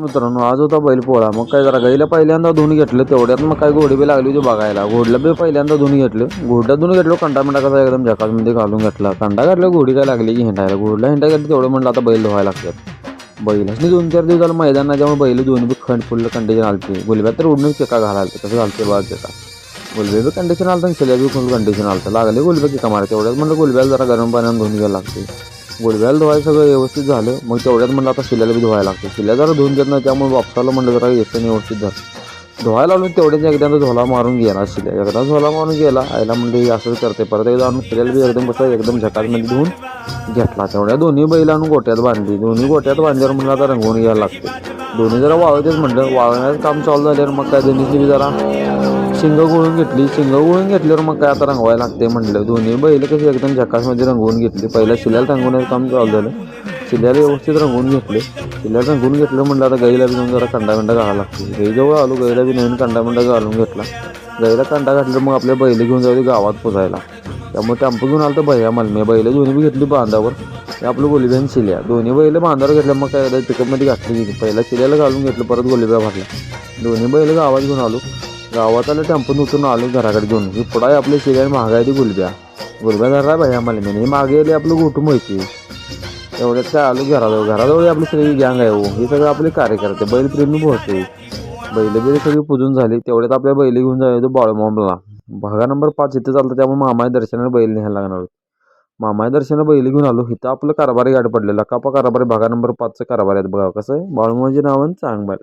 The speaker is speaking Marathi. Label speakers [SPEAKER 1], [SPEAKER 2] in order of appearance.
[SPEAKER 1] मित्रांनो आज होता बैल पोळा. मग काय जरा गाईला पहिल्यांदा धुवून घेतलं तेवढ्यात. मग काय घोडी बी लागली होती बघायला. घोडला बी पहिल्यांदा धुवून घेतलं. घोडला धुवून घेतलं कंटा मिंटा कसा एकदम जकाजमध्ये घालून घेतला. कंटा घातला घोडी काय लागली की हिंडायला. घोडला हिंडा हिंडायला तेवढं म्हणलं आता बैल धुवायला लागतात. बैलासनी दोन चार दिवस झालं मैदान नाही त्यामुळे बैल दोन्ही बी खंड फुल कंडिशन आलते. गुलब्यात तर उडूनच केका घालायला. कसं घालते बा केका गुलबे बी कंडिशन आलतं आणि शिल्या बी फुल कंडिशन आलं लागले गुलबे केका मारा. तेवढ्यात म्हणलं गुलब्याला जरा गरम पाण्यानं धुवून घ्यायला लागते गुडव्याला धुवायला सगळं व्यवस्थित झालं. मग तेवढ्यात म्हणलं आता शिल्याला बी धुवायला लागतं. शिल्या जरा धुवून घेत नाही त्यामुळे वापसाला म्हणलं जरा येतं व्यवस्थित झालं धुवायला लावून तेवढ्याच एकदा झोला मारून गेला शिल्या. एकदा झोला मारून गेला आईला म्हणलं हे असंच करते. परत एकदा आणून शिल्याला बी एकदम बसा एकदम झकासमध्ये धुवून घेतला तेवढ्या. दोन्ही बैल गोट्यात बांधली. दोन्ही गोट्यात बांधल्यावर म्हणलं आता रंगवून घ्यायला लागते. दोन्ही जरा वाळवतेच म्हणलं. वाळवण्याचं काम चालू झाल्यावर मग काय दोन्हीची बी जरा शिंग गुळून घेतली. शिंग गुळून घेतल्यावर मग काय आता रंगवायला लागते म्हणलं. दोन्ही बैल कशी एकदम झकासमध्ये रंगवून घेतली. पहिला शिल्याला रंगवण्याचं काम चालू झालं. शिल्याला व्यवस्थित रंगवून घेतले. शिल्याला रंगवून घेतलं म्हणलं आता गाईला बी जाऊन जरा कंडा बिंडा घालायला लागते. गाईजवळ आलो गाईला बी नवीन कंडा बिंडा घालून घेतला. गाईला कंडा घातलं मग आपल्या बैल घेऊन जाऊ गावात पोचायला. त्यामुळे टॅम्पो घेऊन आलं तर भैया मलमे. बैल दोन्ही बी घेतली बांधावर. आपलं गोलीब्यान शिल्या. दोन्ही बैल बांधावर घेतल्या मग काय पिकअपमध्ये घातली गेली पहिला शिल्याला घालून घेतलं परत गोलीब्या भरल्या दोन्ही बैल गावात घेऊन आलो. गावात आलं टेम्पो उतरून आलो घराकडे घेऊन. ही पुढं आपल्या आपली शिल्या महागाय ती गुलब्या गुलब्या धरला भैया मला हे मागे आली आपलं गोटू माहिती. एवढ्यात काय आलो घराजवळ. घराजवळ आपली सगळी गँग आहे हो. हे सगळं आपले कार्यकर्ते. बैलप्रेमी पोहोचते बैल बिल सगळी पूजून झाली. तेवढ्यात आपल्या बैल घेऊन जायचं बाळूमामला. भागा नंबर पाच इथे चालतं त्यामुळे मामाच्या दर्शनाला बैल न्यायला लागणार होतं मामाच्या दर्शनाला बैल घेऊन आलो इथं आपलं कारभारी गाठ पडलेला कापा कारभारी भागा नंबर पाचचं कारभार आहेत बघा कसं आहे? बाळूमाजी नावानं चांग बैल